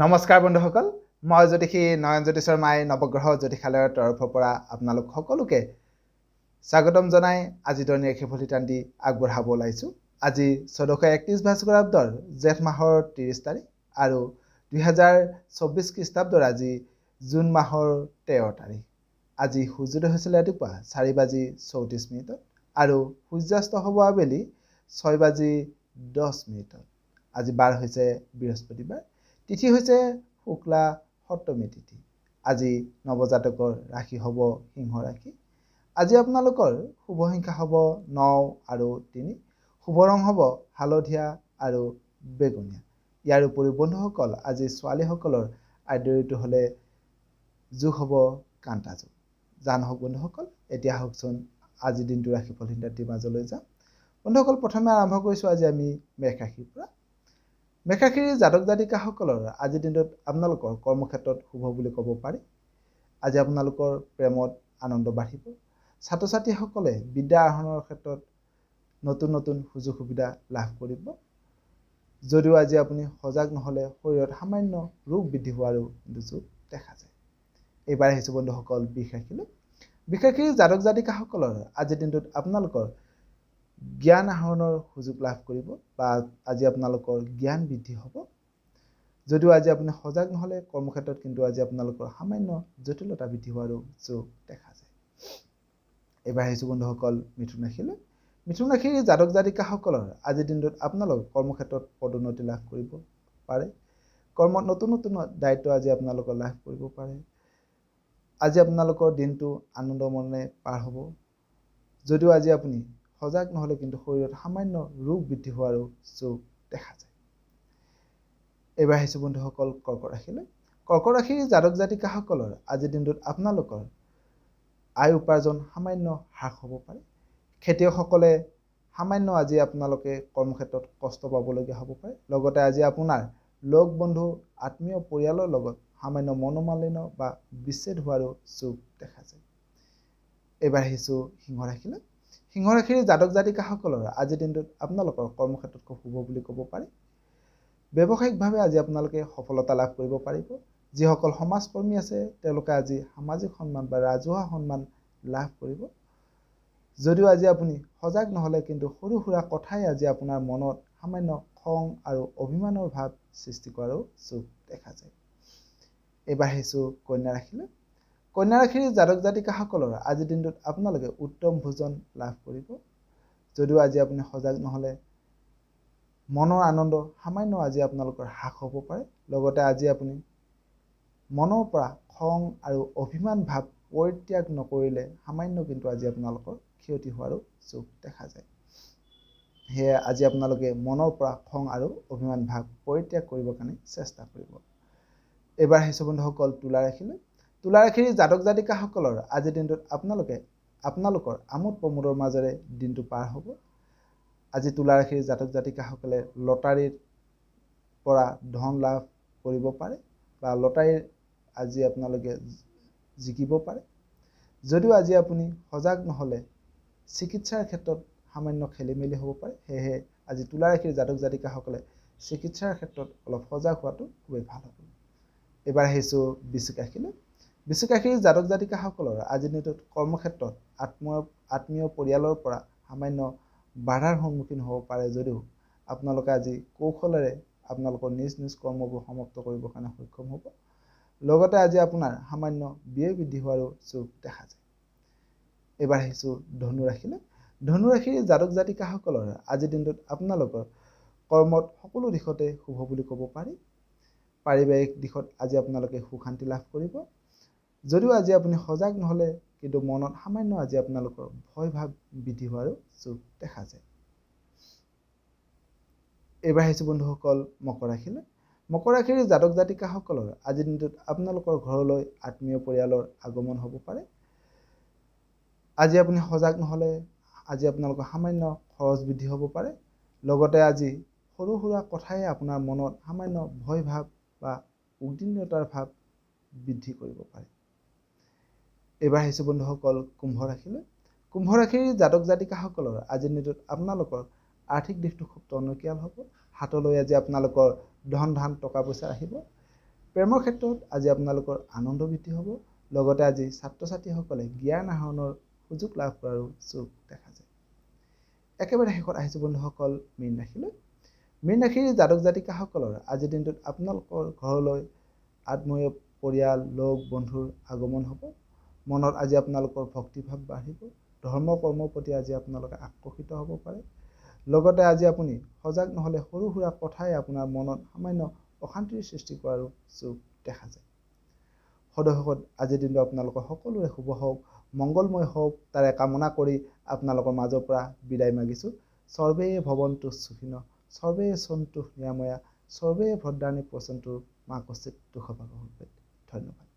নমস্কাৰ বন্ধুসকল মই জ্যোতিষী নয়ন জ্যোতি শৰ্মাই নৱগ্ৰহ জ্যোতিষালয়ৰ তৰফৰ পৰা আপোনালোক সকলোকে স্বাগতম জনাই আজি দৈনিক ফলিতান দি আগবঢ়াব ওলাইছোঁ। আজি চৈধ্যশ একত্ৰিছ ভাস্কৰাব্দৰ জেঠ মাহৰ ত্ৰিছ তাৰিখ আৰু দুহেজাৰ চৌব্বিছ খ্ৰীষ্টাব্দৰ আজি জুন মাহৰ তেৰ তাৰিখ। আজি সূৰ্যোদয় হৈছিলে ৰাতিপুৱা চাৰি বাজি চৌত্ৰিছ মিনিটত আৰু সূৰ্যাস্ত হ'ব আবেলি ছয় বাজি দহ মিনিটত। আজি বাৰ হৈছে বৃহস্পতিবাৰ। তিথি হৈছে শুক্লা সপ্তমী তিথি। আজি নৱজাতকৰ ৰাশি হ'ব সিংহ ৰাশি। আজি আপোনালোকৰ শুভ সংখ্যা হ'ব ন আৰু তিনি। শুভ ৰং হ'ব হালধীয়া আৰু বেঙুনীয়া ইয়াৰ উপৰিও বন্ধুসকল আজি ছোৱালীসকলৰ ঋতু হ'লে যোগ হ'ব কান্তা যোগ। যা নহওক বন্ধুসকল এতিয়া আহকচোন আজিৰ দিনটো ৰাশিফল সিদ্ধান্তিৰ মাজলৈ যাম। বন্ধুসকল প্ৰথমে আৰম্ভ কৰিছোঁ আজি আমি মেষ ৰাশিৰ পৰা। মেঘাশিৰী জাতক জাতিকাসকলৰ আজিৰ দিনটোত আপোনালোকৰ কৰ্মক্ষেত্ৰত শুভ বুলি ক'ব পাৰি। আজি আপোনালোকৰ প্ৰেমত আনন্দ বাঢ়িব। ছাত্ৰ ছাত্ৰীসকলে বিদ্যা আহৰণৰ ক্ষেত্ৰত নতুন নতুন সুযোগ সুবিধা লাভ কৰিব। যদিও আজি আপুনি সজাগ নহ'লে শৰীৰত সামান্য ৰোগ বৃদ্ধি হোৱাৰো কিন্তু যোগ দেখা যায়। এইবাৰ আহিছোঁ বন্ধুসকল বিষ ৰাখিলোঁ বিশেষকৈ জাতক জাতিকাসকলৰ আজিৰ দিনটোত আপোনালোকৰ জ্ঞান আহৰণৰ সুযোগ লাভ কৰিব বা আজি আপোনালোকৰ জ্ঞান বৃদ্ধি হ'ব। যদিও আজি আপুনি সজাগ নহ'লে কৰ্মক্ষেত্ৰত কিন্তু আজি আপোনালোকৰ সামান্য জটিলতা বৃদ্ধি হোৱাৰো যোগ দেখা যায়। এইবাৰ আহিছোঁ বন্ধুসকল মিথুন ৰাশিলৈ। মিথুন ৰাশিৰ জাতক জাতিকাসকলৰ আজিৰ দিনটোত আপোনালোক কৰ্মক্ষেত্ৰত পদোন্নতি লাভ কৰিব পাৰে। কৰ্মত নতুন নতুন দায়িত্ব আজি আপোনালোকে লাভ কৰিব পাৰে। আজি আপোনালোকৰ দিনটো আনন্দ মনে পাৰ হ'ব। যদিও আজি আপুনি সজাগ নহ'লে কিন্তু শৰীৰত সামান্য ৰোগ বৃদ্ধি হোৱাৰো যোগ দেখা যায়। এইবাৰ আহিছোঁ বন্ধুসকল কৰ্ক ৰাশিলৈ কৰ্ক ৰাশিৰ জাতক জাতিকাসকলৰ আজিৰ দিনটোত আপোনালোকৰ আয় উপাৰ্জন সামান্য হ্ৰাস হ'ব পাৰে। খেতিয়কসকলে সামান্য আজি আপোনালোকে কৰ্মক্ষেত্ৰত কষ্ট পাবলগীয়া হ'ব পাৰে। লগতে আজি আপোনাৰ লগ বন্ধু আত্মীয় পৰিয়ালৰ লগত সামান্য মনোমালিন্য বা বিচ্ছেদ হোৱাৰো যোগ দেখা যায়। এইবাৰ আহিছোঁ সিংহ ৰাশিলৈ সিংহ ৰাশিৰ জাতক জাতিকাসকলৰ আজিৰ দিনটোত আপোনালোকৰ কৰ্মক্ষেত্ৰত খুব শুভ বুলি ক'ব পাৰি। ব্যৱসায়িকভাৱে আজি আপোনালোকে সফলতা লাভ কৰিব পাৰিব। যিসকল সমাজকৰ্মী আছে তেওঁলোকে আজি সামাজিক সন্মান বা ৰাজহুৱা সন্মান লাভ কৰিব। যদিও আজি আপুনি সজাগ নহ'লে কিন্তু সৰু সুৰা কথাই আজি আপোনাৰ মনত সামান্য খং আৰু অভিমানৰ ভাৱ সৃষ্টি কৰাৰো যোগ দেখা যায়। এইবাৰ আহিছোঁ কন্যা ৰাশিলৈ কন্যা ৰাশিৰ জাতক জাতিকাসকলৰ আজিৰ দিনটোত আপোনালোকে উত্তম ভোজন লাভ কৰিব। যদিও আজি আপুনি সজাগ নহ'লে মনৰ আনন্দ সামান্য আজি আপোনালোকৰ হ্ৰাস হ'ব পাৰে। লগতে আজি আপুনি মনৰ পৰা খং আৰু অভিমান ভাৱ পৰিত্যাগ নকৰিলে সামান্য কিন্তু আজি আপোনালোকৰ ক্ষতি হোৱাৰো যোগ দেখা যায়। সেয়ে আজি আপোনালোকে মনৰ পৰা খং আৰু অভিমান ভাৱ পৰিত্যাগ কৰিবৰ কাৰণে চেষ্টা কৰিব। এইবাৰ আহিছোঁ বন্ধুসকল তুলা ৰাশিলৈ তুলা ৰাশিৰ জাতক জাতিকাসকলৰ আজিৰ দিনটোত আপোনালোকে আপোনালোকৰ আমোদ প্ৰমোদৰ মাজেৰে দিনটো পাৰ হ'ব। আজি তুলা ৰাশিৰ জাতক জাতিকাসকলে লটাৰীৰ পৰা ধন লাভ কৰিব পাৰে বা লটাৰীৰ আজি আপোনালোকে জিকিব পাৰে। যদিও আজি আপুনি সজাগ নহ'লে চিকিৎসাৰ ক্ষেত্ৰত সামান্য খেলি মেলি হ'ব পাৰে সেয়েহে আজি তুলা ৰাশিৰ জাতক জাতিকাসকলে চিকিৎসাৰ ক্ষেত্ৰত অলপ সজাগ হোৱাটো খুবেই ভাল হ'ব। এইবাৰ আহিছোঁ বৃশ্চিক ৰাশিলৈ বৃশ্চিক ৰাশিৰ জাতক জাতিকাসকলৰ আজিৰ দিনটোত কৰ্মক্ষেত্ৰত আত্মীয় আত্মীয় পৰিয়ালৰ পৰা সামান্য বাধাৰ সন্মুখীন হ'ব পাৰে যদিও আপোনালোকে আজি কৌশলেৰে আপোনালোকৰ নিজ নিজ কৰ্মবোৰ সমাপ্ত কৰিবৰ কাৰণে সক্ষম হ'ব। লগতে আজি আপোনাৰ সামান্য ব্যয় বৃদ্ধি হোৱাৰো যোগ দেখা যায়। এইবাৰ আহিছোঁ ধনু ৰাশিলৈ ধনু ৰাশিৰ জাতক জাতিকাসকলৰ আজিৰ দিনটোত আপোনালোকৰ কৰ্মত সকলো দিশতে শুভ বুলি ক'ব পাৰি। পাৰিবাৰিক দিশত আজি আপোনালোকে সুখ শান্তি লাভ কৰিব। যদিও আজি আপুনি সজাগ নহ'লে কিন্তু মনত সামান্য আজি আপোনালোকৰ ভয় ভাৱ বৃদ্ধি হোৱাৰো যোগ দেখা যায়। এইবাৰ আহিছোঁ বন্ধুসকল মকৰ ৰাশিলৈ মকৰ ৰাশিৰ জাতক জাতিকাসকলৰ আজিৰ দিনটোত আপোনালোকৰ ঘৰলৈ আত্মীয় পৰিয়ালৰ আগমন হ'ব পাৰে। আজি আপুনি সজাগ নহ'লে আজি আপোনালোকৰ সামান্য খৰচ বৃদ্ধি হ'ব পাৰে। লগতে আজি সৰু সুৰা কথাই আপোনাৰ মনত সামান্য ভয় ভাৱ বা উদ্বিগ্নতাৰ ভাৱ বৃদ্ধি কৰিব পাৰে। এইবাৰ আহিছোঁ বন্ধুসকল কুম্ভ ৰাশিলৈ। কুম্ভ ৰাশিৰ জাতক জাতিকাসকলৰ আজিৰ দিনটোত আপোনালোকৰ আৰ্থিক দিশটো খুব টনকিয়াল হ'ব। হাতলৈ আজি আপোনালোকৰ ধন ধান টকা পইচা আহিব। প্ৰেমৰ ক্ষেত্ৰত আজি আপোনালোকৰ আনন্দ বৃদ্ধি হ'ব। লগতে আজি ছাত্ৰ ছাত্ৰীসকলে জ্ঞান আহৰণৰ সুযোগ লাভ কৰাৰো চুক দেখা যায়। একেবাৰে শেষত আহিছোঁ বন্ধুসকল মীন ৰাশিলৈ। মীন ৰাশিৰ জাতক জাতিকাসকলৰ আজিৰ দিনটোত আপোনালোকৰ ঘৰলৈ আত্মীয় পৰিয়াল লগ বন্ধুৰ আগমন হ'ব। মনত আজি আপোনালোকৰ ভক্তিভাৱ বাঢ়িব ধৰ্ম কৰ্মৰ প্ৰতি আজি আপোনালোকে আকৰ্ষিত হ'ব পাৰে। লগতে আজি আপুনি সজাগ নহ'লে সৰু সুৰা কথাই আপোনাৰ মনত সামান্য অশান্তিৰ সৃষ্টি কৰাৰো চুক দেখা যায়। সদশেষত আজিৰ দিনটো আপোনালোকৰ সকলোৰে শুভ হওক মংগলময় হওক তাৰে কামনা কৰি আপোনালোকৰ মাজৰ পৰা বিদায় মাগিছোঁ। সৰ্বে ভৱন্তু সুখীন সৰ্বে সন্তু নিৰাময়া সৰ্বে ভদ্ৰাণী পচন্তু মা কচিত দুখভাগ ধন্যবাদ।